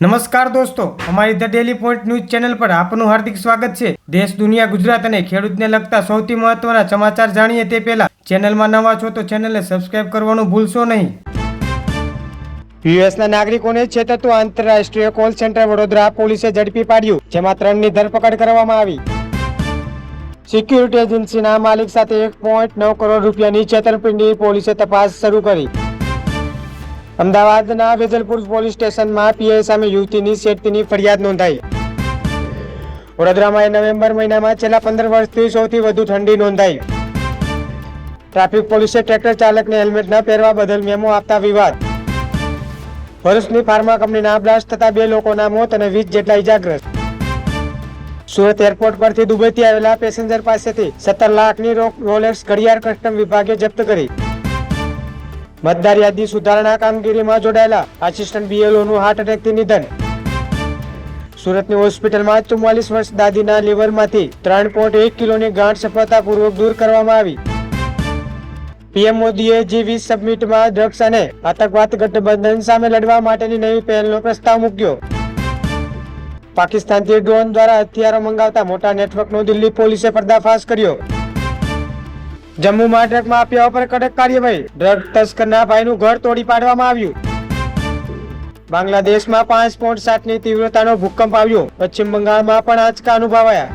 નમસ્કાર દોસ્તો, અમારી the daily point news channel પર આપનું હાર્દિક સ્વાગત છે. દેશ, દુનિયા, ગુજરાત અને ખેડૂતને લગતા સૌથી મહત્વના સમાચાર જાણીએ તે પહેલા ચેનલમાં નવા છો તો ચેનલને સબસ્ક્રાઇબ કરવાનું ભૂલશો નહીં. યુએસના નાગરિકોને છેતરતું આંતરરાષ્ટ્રીય કોલ સેન્ટર વડોદરા પોલીસે ઝડપી પાડ્યું, જેમાં ત્રણની ધરપકડ કરવામાં આવી. સિક્યુરિટી એજન્સીના માલિક સાથે એક પોઈન્ટ નવ કરોડ રૂપિયાની છેતરપિંડી પોલીસે તપાસ શરૂ કરી. અમદાવાદના વેજલપુર પોલીસ સ્ટેશનમાં પીઆઈ સામે યુવતીની છેડતીની ફરિયાદ નોંધાઈ. વડોદરામાં નવેમ્બર મહિનામાં છેલ્લા પંદર વર્ષથી સૌથી વધુ ઠંડી નોંધાઈ. ટ્રાફિક પોલીસે ટ્રેક્ટર ચાલકને હેલ્મેટ ન પહેરવા બદલ મેમો આપતા વિવાદ. ભરૂચની ફાર્મા કંપનીના બ્લાસ્ટ થતા બે લોકોના મોત અને વીસ જેટલા ઇજાગ્રસ્ત સુરત એરપોર્ટ પરથી દુબઈથી આવેલા પેસેન્જર પાસેથી સત્તર લાખની રોલેક્સ ઘડિયાળ કસ્ટમ વિભાગે જપ્ત કરી. મતદાર યાદી સુધારણા કામગીરીમાં જોડાયેલા આસિસ્ટન્ટ બીએલઓનું હાર્ટ એટેકથી નિધન. સુરતની હોસ્પિટલમાં ચુમ્માલીસ વર્ષ દાદીના લીવરમાંથી ત્રણ પોઈન્ટ એક કિલોની ગાંઠ સફળતાપૂર્વક દૂર કરવામાં આવી. પીએમ મોદીએ જી વીસ સબમિટમાં ડ્રગ્સ અને આતંકવાદ ગઠબંધન સામે લડવા માટેની નવી પહેલનો પ્રસ્તાવ મૂક્યો. પાકિસ્તાનથી ડ્રોન દ્વારા હથિયારો મંગાવતા મોટા નેટવર્કનો દિલ્હી પોલીસે પર્દાફાશ કર્યો. જમ્મુમાં ડ્રગ માફિયાઓ પર કડક કાર્યવાહી. ડ્રગ તસ્કરના ભાઈનું ઘર તોડી પાડવામાં આવ્યું. બાંગ્લાદેશમાં પાંચ પોઈન્ટ સાતની તીવ્રતાનો ભૂકંપ આવ્યો. પશ્ચિમ બંગાળમાં પણ આંચકા અનુભવાયા.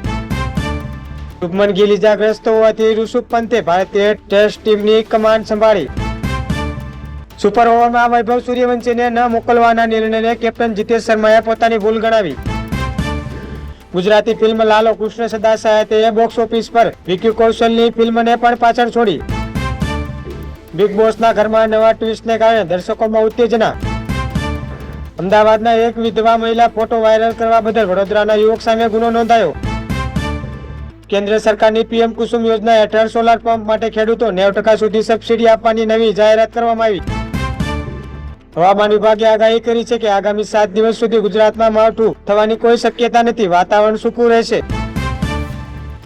શુભમન ગિલ ઇજાગ્રસ્ત હોવાથી ઋષભ પંતે ભારતીય ટેસ્ટ ટીમની કમાન્ડ સંભાળી. સુપર ઓવરમાં વૈભવ સૂર્યવંશીને ન મોકલવાના નિર્ણયને કેપ્ટન જીતેશ શર્માએ પોતાની ભૂલ ગણાવી. ગુજરાતી ફિલ્મ લાલો કૃષ્ણ સદા સાહેતે બોક્સ ઓફિસ પર વિકી કૌશલની ફિલ્મને પણ પાછળ છોડી. બિગ બોસના ઘરમાં નવા ટ્વિસ્ટને કારણે દર્શકોમાં ઉત્તેજના. અમદાવાદના એક વિધવા મહિલા ફોટો વાયરલ કરવા બદલ વડોદરાના યુવક સામે ગુનો નોંધાયો. કેન્દ્ર સરકારની પીએમ કુસુમ યોજના હેઠળ સોલાર પંપ માટે ખેડૂતો નેવ ટકા સુધી સબસિડી આપવાની નવી જાહેરાત કરવામાં આવી. હવામાન વિભાગે આગાહી કરી છે કે આગામી સાત દિવસ સુધી ગુજરાતમાં માવઠું થવાની કોઈ શક્યતા નથી, વાતાવરણ સૂકું રહેશે.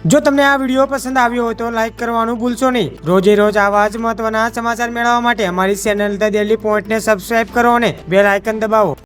જો તમને આ વીડિયો પસંદ આવ્યો હોય તો લાઈક કરવાનું ભૂલશો નહીં. રોજે રોજ આવા જ મહત્વના સમાચાર મેળવવા માટે અમારી ચેનલ ધ ડેલી પોઈન્ટને સબસ્ક્રાઇબ કરો અને બેલ આઇકન દબાવો.